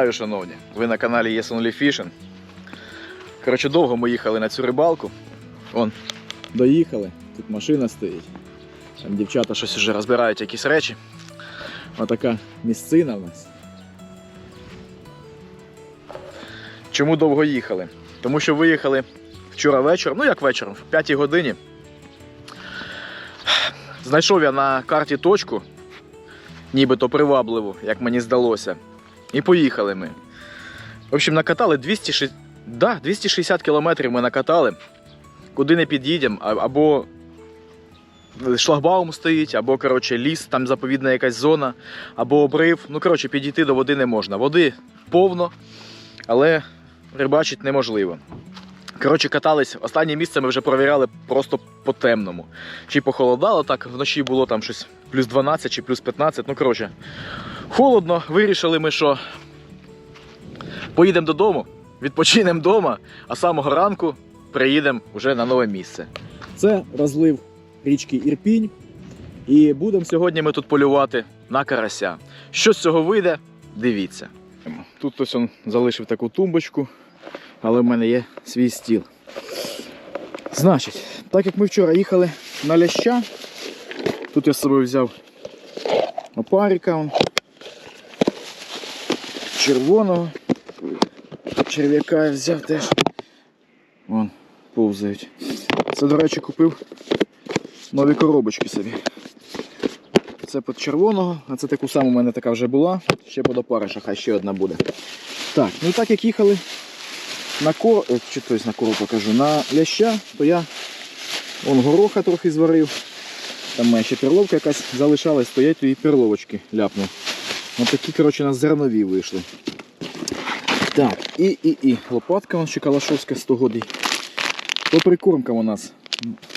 Вітаю, шановні! Ви на каналі Yes Only Fishing. Коротше, довго ми їхали на цю рибалку. Вон, доїхали, тут машина стоїть. Там дівчата щось вже розбирають якісь речі. Отака місцина в нас. Чому довго їхали? Тому що виїхали вчора вечором, ну як вечором, в 5 годині. Знайшов я на карті точку, нібито привабливу, як мені здалося. І поїхали ми. В общем, накатали 260, да, 260 кілометрів ми накатали. Куди не під'їдемо, або шлагбаум стоїть, або коротше, ліс, там заповідна якась зона, або обрив. Ну, коротше, підійти до води не можна. Води повно, але рибачити неможливо. Коротше, катались. Останнє місце ми вже провіряли просто по темному. Чи похолодало так, вночі було там щось плюс 12 чи плюс 15. Ну, коротше, холодно. Вирішили ми, що поїдемо додому, відпочинемо вдома, а самого ранку приїдемо вже на нове місце. Це розлив річки Ірпінь. І будемо сьогодні ми тут полювати на карася. Що з цього вийде, дивіться. Тут хтось залишив таку тумбочку, але в мене є свій стіл. Значить, так як ми вчора їхали на ляща, тут я з собою взяв опарика, червоного, черв'яка я взяв теж. Вон, повзають. Це, до речі, купив нові коробочки собі. Це під червоного, а це таку саму у мене така вже була. Ще під опариша, хай ще одна буде. Так, ну так як їхали на кор... е, чи тось на кору покажу, на ляща, то я вон гороха трохи зварив. Там моя ще перловка якась залишалась, то я і перловочки ляпнув. Ось такі, коротше, у нас зернові вийшли. Так, і, і, і. Лопатка вон ще калашовська 100 годій. То прикормка у нас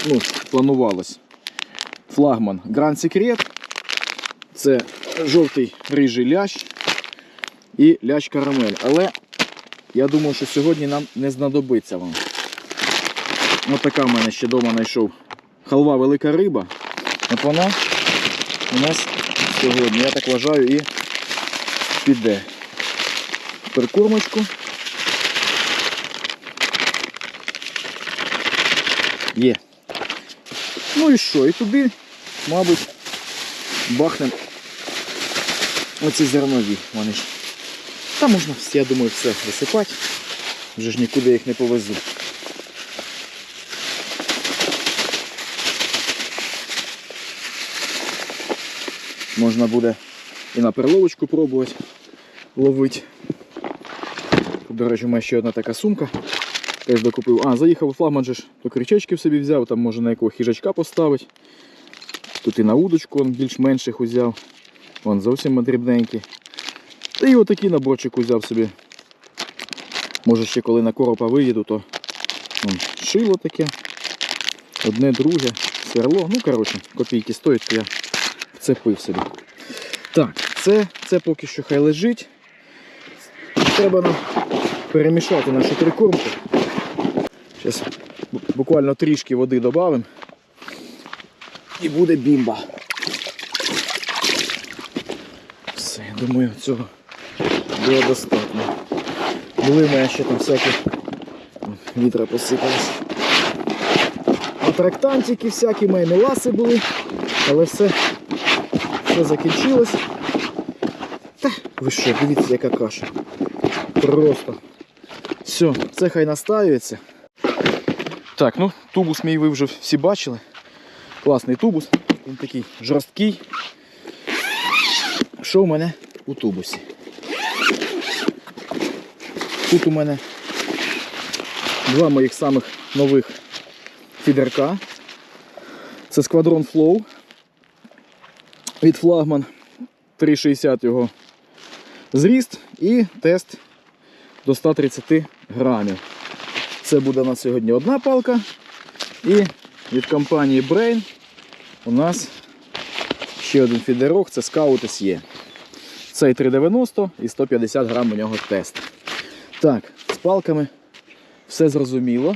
ну, планувалась. Флагман Grand Secret. Це жовтий рижий лящ і лящ карамель. Але я думаю, що сьогодні нам не знадобиться вам. Ось така в мене ще вдома знайшов халва велика риба. От вона у нас сьогодні, я так вважаю, і піде. Прикормочку. Є. Ну і що? І туди, мабуть, бахнемо оці зернові. Вони ж. Та можна, я думаю, все висипати. Вже ж нікуди їх не повезу. Можна буде і на перловочку пробувати ловити. Тут, до речі, у мене ще одна така сумка. Теж докупив. А, заїхав у флагман же ж, то крючечків собі взяв, там може на якого хижачка поставити. Тут і на удочку більш менших узяв. Вон зовсім дрібненький. Та і отакий наборчик узяв собі. Може ще коли на коропа виїду, то вон, шило таке. Одне, друге, сверло. Ну, коротше, копійки стоїть, то я вцепив собі. Так, це, це поки що хай лежить. Треба нам перемішати нашу прикормку. Зараз буквально трішки води додамо. І буде бімба. Все, я думаю, цього буде достатньо. Були мене ще там всякі вітра посипались. Атрактантики всякі, мої меласи були, але все, все закінчилось. Та, ви що, дивіться, яка каша. Просто. Все, це хай настаюється. Так, ну тубус мій ви вже всі бачили. Класний тубус, він такий жорсткий. Що в мене у тубусі? Тут у мене два моїх самих нових фідерка. Це Squadron Flow від флагман 360 його зріст і тест до 130 грамів. Це буде на сьогодні одна палка. І від компанії Brain у нас ще один фідерок, це Scout SE. Цей 390 і 150 грам у нього тест. Так, з палками все зрозуміло.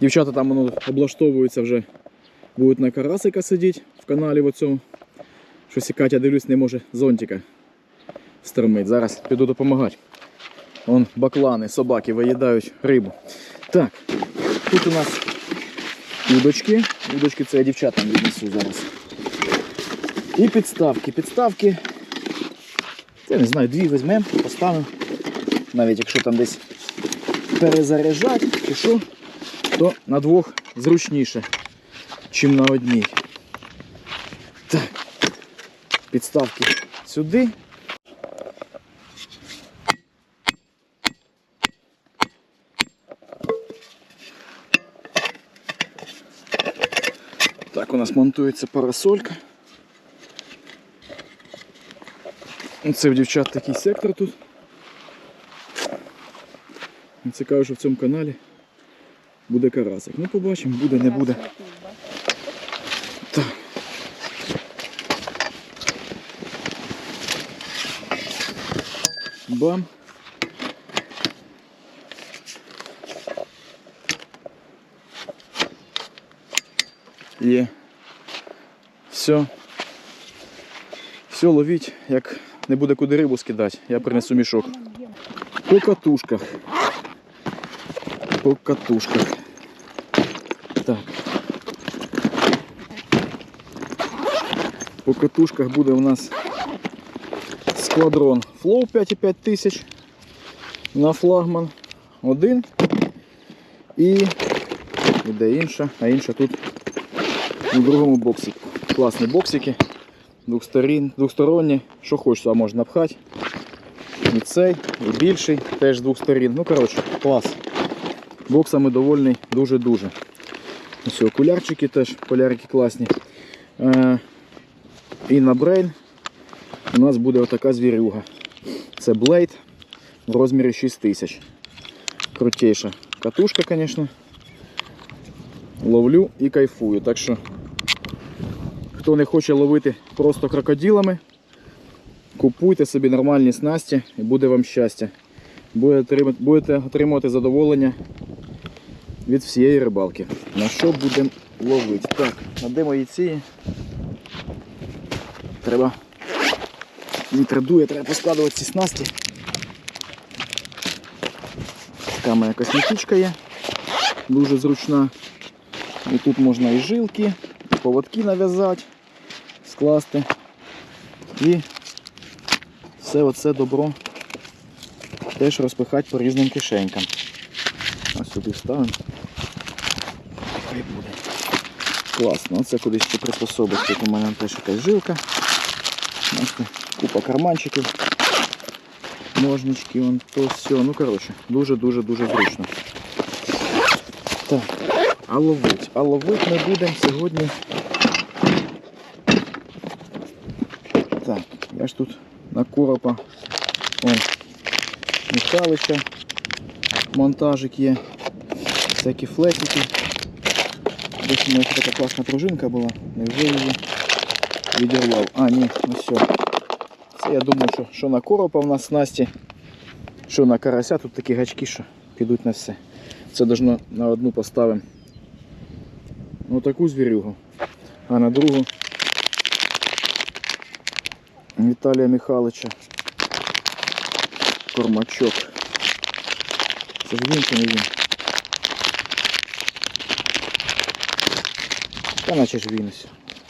Дівчата там воно облаштовуються вже, будуть на карасика сидіти в каналі в оцьому. Щось і Катя, дивлюсь, не може зонтика стромить. Зараз піду допомагати. Вон баклани, собаки виїдають рибу. Так, тут у нас удочки. Удочки це я дівчатам віднесу зараз. І підставки. Підставки. Я не знаю, дві візьмемо, поставимо. Навіть якщо там десь перезаряджати чи що, то на двох зручніше, чим на одній. Так, підставки сюди. Так, у нас монтується парасолька. Це в дівчат такий сектор тут. Цікаво, що в цьому каналі буде карасик. Ну побачимо, буде, не буде. Так. Бам. Є. Все. Все, ловіть, як не буде куди рибу скидати, я принесу мішок. По катушках. По катушках. Так. По катушках буде у нас сквадрон Flow 5,5 тисяч на флагман один і іде інша, а інша тут у другому боксику. Класні боксики, двохсторін, двохсторонні, що хочеш, а можна пхати. І цей, і більший, теж з. Ну, коротше, клас. Боксами довольний дуже-дуже. Ось окулярчики теж, полярики класні. Е, і на брейн у нас буде отака звірюга. Це блейд в розмірі 6000. Крутейша катушка, звісно. Ловлю і кайфую. Так що, хто не хоче ловити просто крокодилами, купуйте собі нормальні снасті і буде вам щастя. Будете отримувати задоволення від всієї рибалки. На що будемо ловити? Так, а де мої ці? Треба вітер дує, треба поскладувати ці снасті. Така моя косметичка є, дуже зручна. І тут можна і жилки, і поводки нав'язати, скласти. І все оце добро теж розпихати по різним кишенькам. Ось сюди вставимо. Хай буде. Класно. Оце кудись ще приспособити. Тут у мене теж якась жилка. Бачите, купа карманчиків. Ножнички, вон то все. Ну коротше, дуже-дуже-дуже зручно. Так, а ловить. А ловить ми будемо сьогодні. Так, я ж тут на коропа. Михайлича, монтажик є, всякі флетики. Десь у така класна пружинка була, невже її відірвав. А, ні, ну все. Це я думаю, що, що на коропа в нас снасті, що на карася, тут такі гачки, що підуть на все. Це должно на одну поставимо. Отаку звірюгу, а на другу Віталія Михайловича кормачок. Це ж він чи не він? Та наче ж він ось.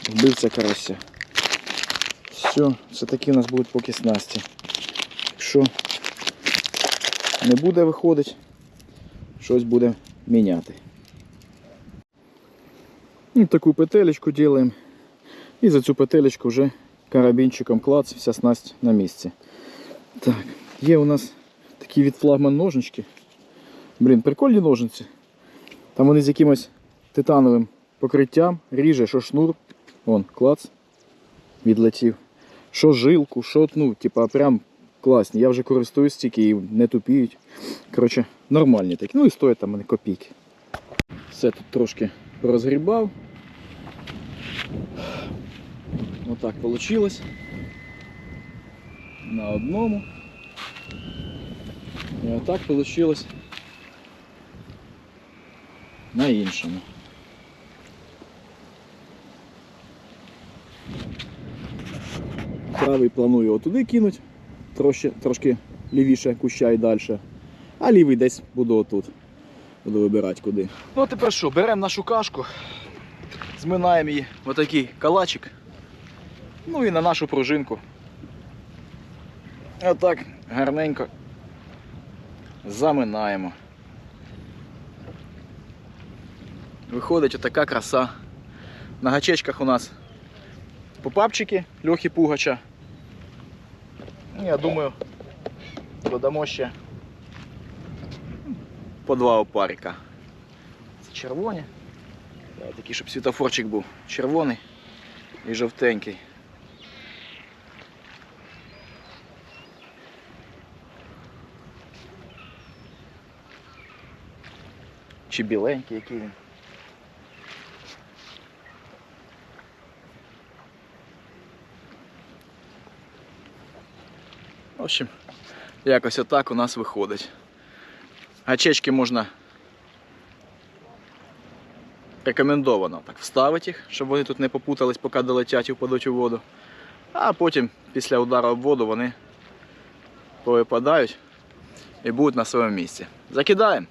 Вбивця карася. Все, це такі у нас будуть поки снасті. Якщо не буде виходити, щось буде міняти. І таку петелечку робимо. І за цю петелечку вже карабінчиком клац, вся снасть на місці. Так, є у нас такі від флагман ножнички. Блін, прикольні ножниці. Там вони з якимось титановим покриттям, ріже, що шнур. Вон, клац, відлетів. Що жилку, що, ну, типа, прям класні. Я вже користуюсь тільки і не тупіють. Коротше, нормальні такі. Ну і стоять там вони копійки. Все тут трошки розгрібав. Отак вийшло. На одному. І отак вийшло на іншому. Правий планую отуди кинути, трошки, трошки лівіше куща і далі. А лівий десь буду отут. Буду вибирати куди. Ну а тепер що, беремо нашу кашку, зминаємо її в отакий калачик. Ну і на нашу пружинку. Отак гарненько заминаємо. Виходить отака краса. На гачечках у нас попапчики Льохи Пугача. Ну, Я думаю, додамо ще по два опарика. Це червоні. Такий, щоб світофорчик був червоний і жовтенький. Чи біленький, який він. В общем, якось отак у нас виходить. Гачечки можна рекомендовано так вставити їх, щоб вони тут не попутались, поки долетять і впадуть у воду. А потім після удару об воду вони повипадають і будуть на своєму місці. Закидаємо.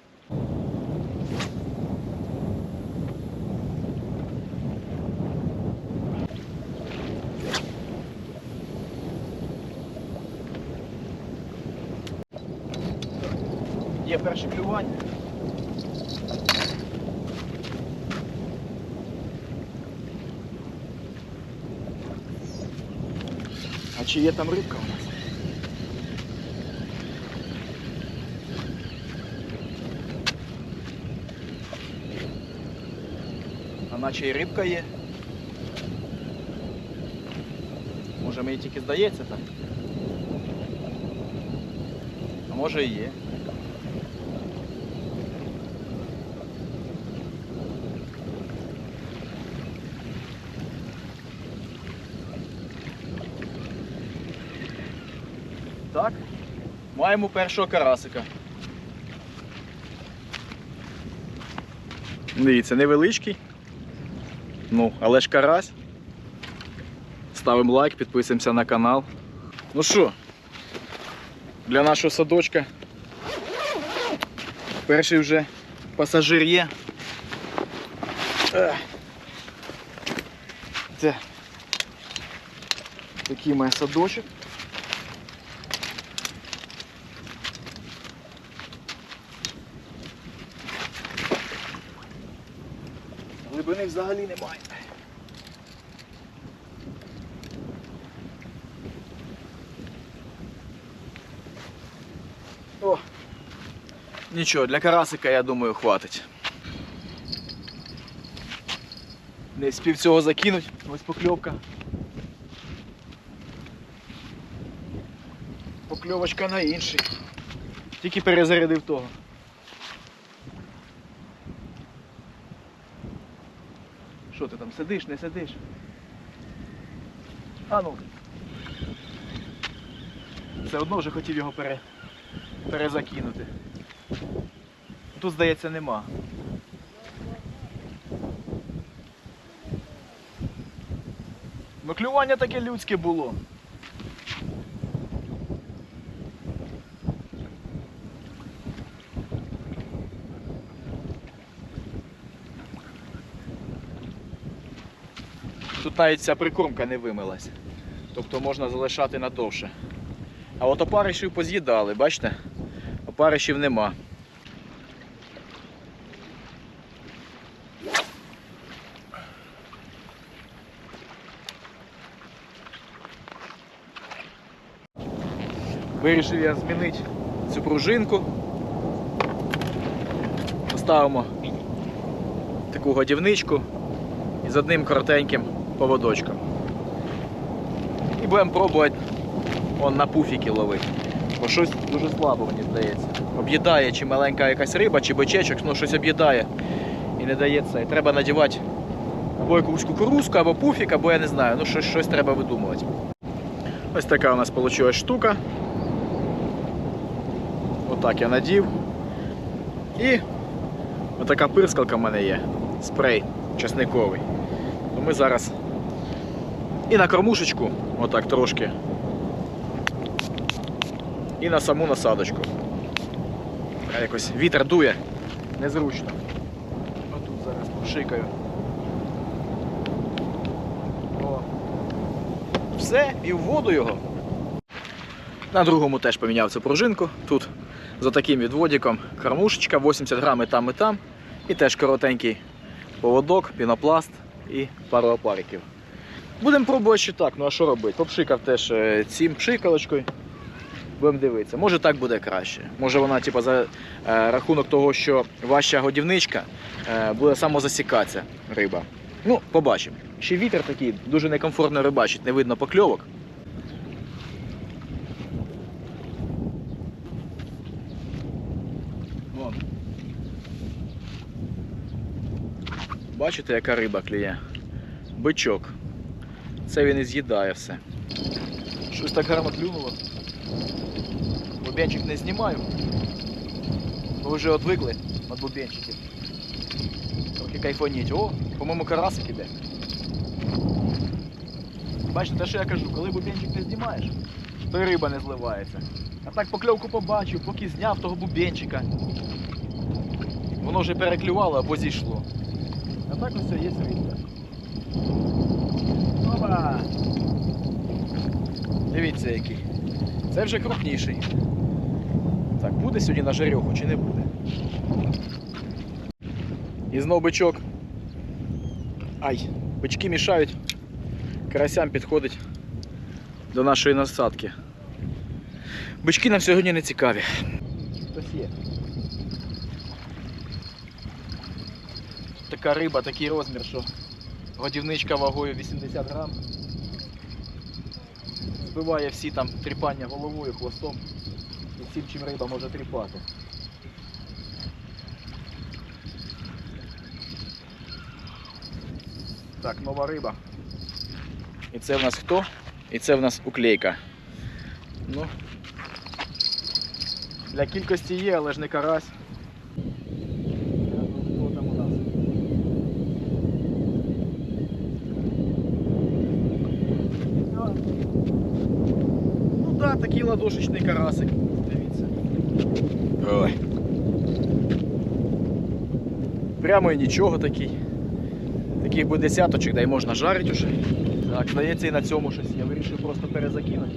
Є перше клювання. А чи є там рибка у нас? А наче і рибка є. Може мені тільки здається так? А може і є. Так, маємо першого карасика. Дивіться, невеличкий. Ну, але ж карась. Ставимо лайк, підписуємося на канал. Ну що, для нашого садочка перший вже пасажир є. Це такий має садочок. Взагалі немає. О! Нічого, для карасика, я думаю, хватить. Не спів цього закинуть, ось покльовка. Покльовочка на інший. Тільки перезарядив того. Що ти там сидиш, не сидиш? А ну. Все одно вже хотів його пере... перезакинути. Тут, здається, нема. Ну клювання таке людське було. Тут навіть ця прикормка не вимилась. Тобто можна залишати надовше. А от опаришів поз'їдали, бачите? Опаришів нема. Вирішив я змінити цю пружинку. Поставимо таку годівничку із одним коротеньким поводочком. І будемо пробувати он на пуфіки ловити. Бо щось дуже слабо, мені здається. Об'їдає чи маленька якась риба, чи бичечок, ну щось об'їдає і не дає це. І треба надівати або якусь кукурузку, або пуфік, або я не знаю, ну щось, щось треба видумувати. Ось така у нас вийшла штука. Отак я надів. І отака пирскалка в мене є. Спрей часниковий. То ми зараз і на кормушечку, отак трошки. І на саму насадочку. Якось вітер дує. Незручно. Отут зараз пошикаю. О. Все, і в воду його. На другому теж поміняв цю пружинку. Тут з таким відводиком кормушечка, 80 грам і там і там. І теж коротенький поводок, пінопласт і пару опариків. Будемо пробувати ще так, ну а що робити? Попшикав теж е, цим пшикалочкою. Будемо дивитися. Може так буде краще. Може вона, типу, за е, рахунок того, що важча годівничка, е, буде самозасікатися риба. Ну, побачимо. Ще вітер такий, дуже некомфортно рибачить, не видно покльовок. Вон. Бачите, яка риба клює? Бичок. Це він і з'їдає все. Щось так гарно клюнуло. Бубенчик не знімаю. Бо вже отвикли від бубенчиків. Трохи кайфоніть. О, по-моєму, карасик іде. Бачите, те, що я кажу, коли бубенчик не знімаєш, то й риба не зливається. А так покльовку побачив, поки зняв того бубенчика. Воно вже переклювало або зійшло. А так ось є риба. Дивіться який. Це вже крупніший. Так, буде сьогодні на жарьоху чи не буде? І знов бичок. Ай, бички мішають. Карасям підходить до нашої насадки. Бички нам сьогодні не цікаві. Хтось є. Така риба, такий розмір, що годівничка вагою 80 грам. Збиває всі там тріпання головою, хвостом і всім, чим риба може тріпати. Так, нова риба. І це в нас хто? І це в нас уклейка. Ну, для кількості є, але ж не карась. Хто там у нас? Ну так, да, такий ладошечний карасик. Дивіться. Ой. Прямо і нічого такий. Таких би десяточок, да й можна жарити уже. Так, здається і на цьому щось. Я вирішив просто перезакинути.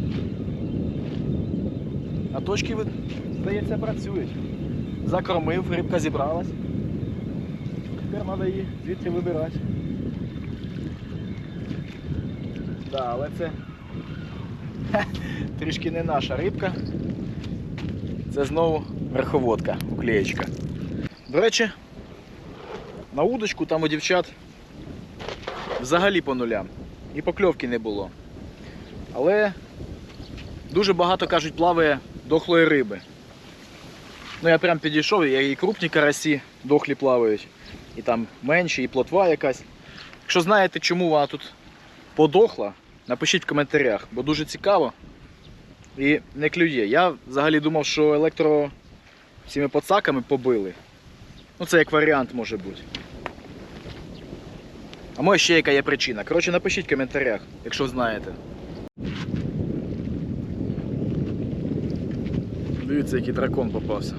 А точки, здається, працюють. Закормив, рибка зібралась. Тепер треба її звідти вибирати. Да, але це трішки не наша рибка. Це знову верховодка, уклеєчка. До речі, на удочку там у дівчат взагалі по нулям. І покльовки не було. Але дуже багато кажуть плаває дохлої риби. Ну я прям підійшов, і крупні карасі дохлі плавають, і там менші, і плотва якась. Якщо знаєте, чому вона тут подохла, напишіть в коментарях, бо дуже цікаво і не клює. Я взагалі думав, що електро цими пацаками побили. Ну це як варіант може бути. А може ще яка є причина. Коротше, напишіть в коментарях, якщо знаєте. Дивіться, який дракон попався.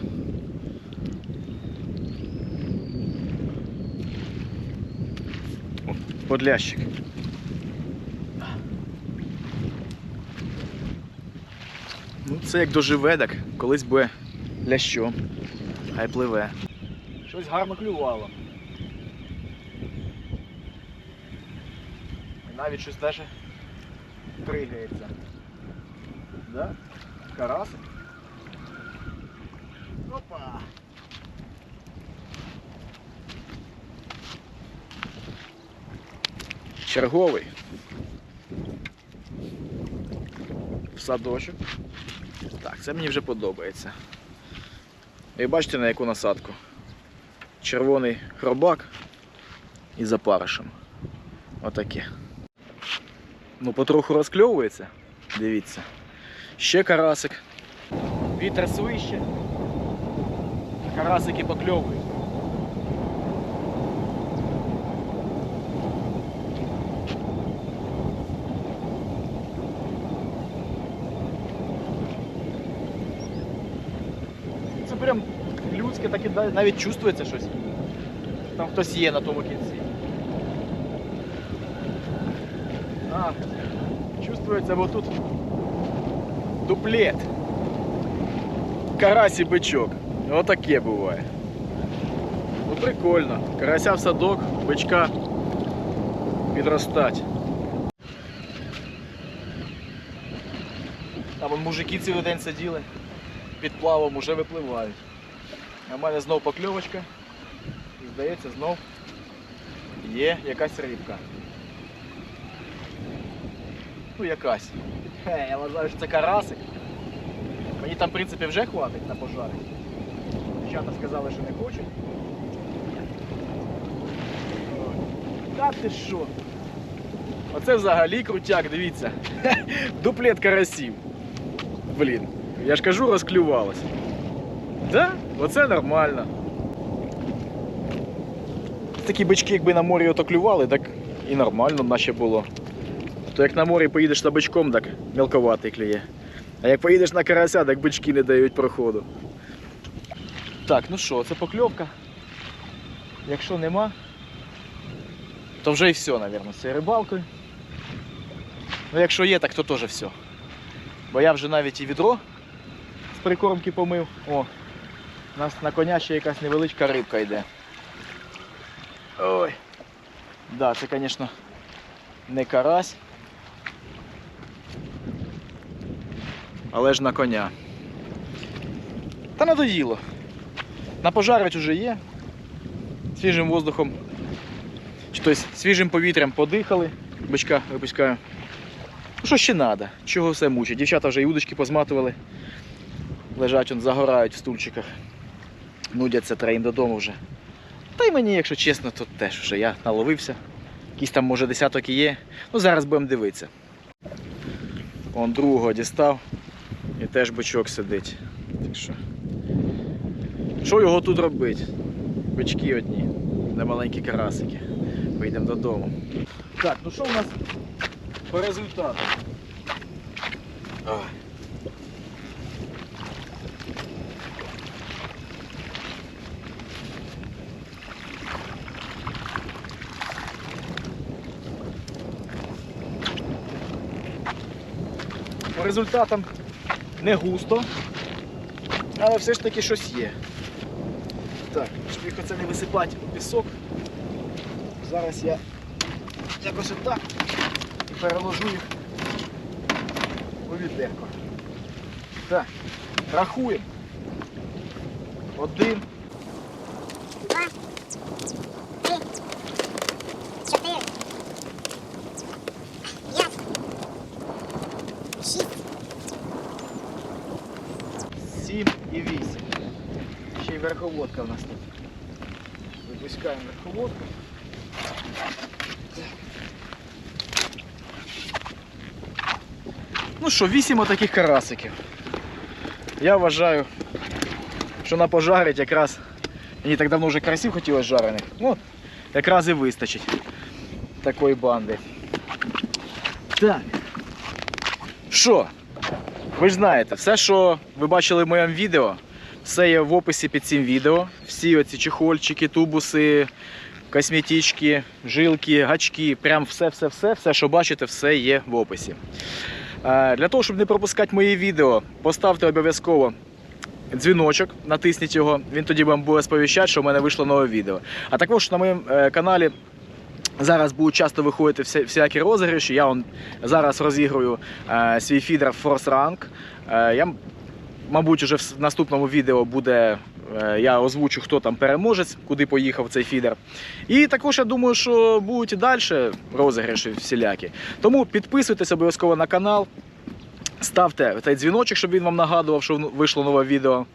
Подлящик. Ну, це як доживе, так колись буде лящом. Хай пливе. Щось гарно клювало. І навіть щось даже пригається. Да? Карасик. Опа! Черговий. В садочок. Це мені вже подобається. І бачите на яку насадку? Червоний хробак і за. Отаке. Ну, потроху розкльовується. Дивіться. Ще карасик. Вітер свище. Карасики покльовують. Це прям трошки так і навіть чувствується щось. Там хтось є на тому кінці. А, чувствується, бо тут дуплет. Карась і бичок. Отаке буває. Ну прикольно. Карася в садок, бичка підростать. Там мужики цілий день сиділи під плавом, уже випливають. В мене знов покльовочка. І здається, знов є якась рибка. Ну якась. Хе, я вважаю, що це карасик. Мені там, в принципі, вже хватить на пожарик. Дівчата сказали, що не хочуть. Та ти що? Оце взагалі крутяк, дивіться. Дуплет карасів. Блін, я ж кажу, розклювалось. Да, оце нормально. Такі бички, якби на морі ото клювали, так і нормально наче було. То як на морі поїдеш на бичком, так мілковатий клює. А як поїдеш на карася, так бички не дають проходу. Так, ну що, це покльовка. Якщо нема, то вже і все, мабуть, з цією рибалкою. Ну якщо є, так то теж все. Бо я вже навіть і відро з прикормки помив. О, у нас на коня ще якась невеличка рибка йде. Ой. Да, це, звісно, не карась. Але ж на коня. Та надоїло. Напожарить уже є. Свіжим воздухом. Чи тобто свіжим повітрям подихали. Бичка випускаю. Ну що ще треба? Чого все мучить? Дівчата вже і удочки позматували. Лежать, он, загорають в стульчиках. Нудяться, треба їм додому вже. Та й мені, якщо чесно, то теж вже я наловився. Якийсь там, може, десяток і є. Ну зараз будемо дивитися. Он другого дістав і теж бичок сидить. Так що. Що його тут робити? Бички одні, де маленькі карасики. Поїдемо додому. Так, ну що у нас по результату? Результатам не густо, але все ж таки щось є. Так, щоб їх оце не висипати у пісок. Зараз я якось отак і переложу їх у відерко. Так, рахуємо. Один, два, три, чотири, п'ять, шість, сім і вісім. Ще й верховодка в нас тут. Випускаємо верховодку. Ну що, вісім отаких карасиків. Я вважаю, що на пожарить якраз. Мені так давно вже карасів хотілося жарених. Ну, якраз і вистачить такої банди. Так. Що? Ви ж знаєте, все, що ви бачили в моєму відео, все є в описі під цим відео. Всі оці чехольчики, тубуси, косметички, жилки, гачки, прям все-все-все, все, що бачите, все є в описі. Е, Для того, щоб не пропускати мої відео, поставте обов'язково дзвіночок, натисніть його, він тоді вам буде сповіщати, що в мене вийшло нове відео. А також на моєму е, каналі Зараз будуть часто виходити всякі розіграші. Я зараз розіграю е, свій фідер Force Rank. Я, мабуть, вже в наступному відео буде. е, Я озвучу, хто там переможець, куди поїхав цей фідер. І також я думаю, що будуть і далі розіграші всілякі. Тому підписуйтесь обов'язково на канал, ставте цей дзвіночок, щоб він вам нагадував, що вийшло нове відео.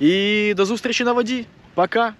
І до зустрічі на воді. Пока!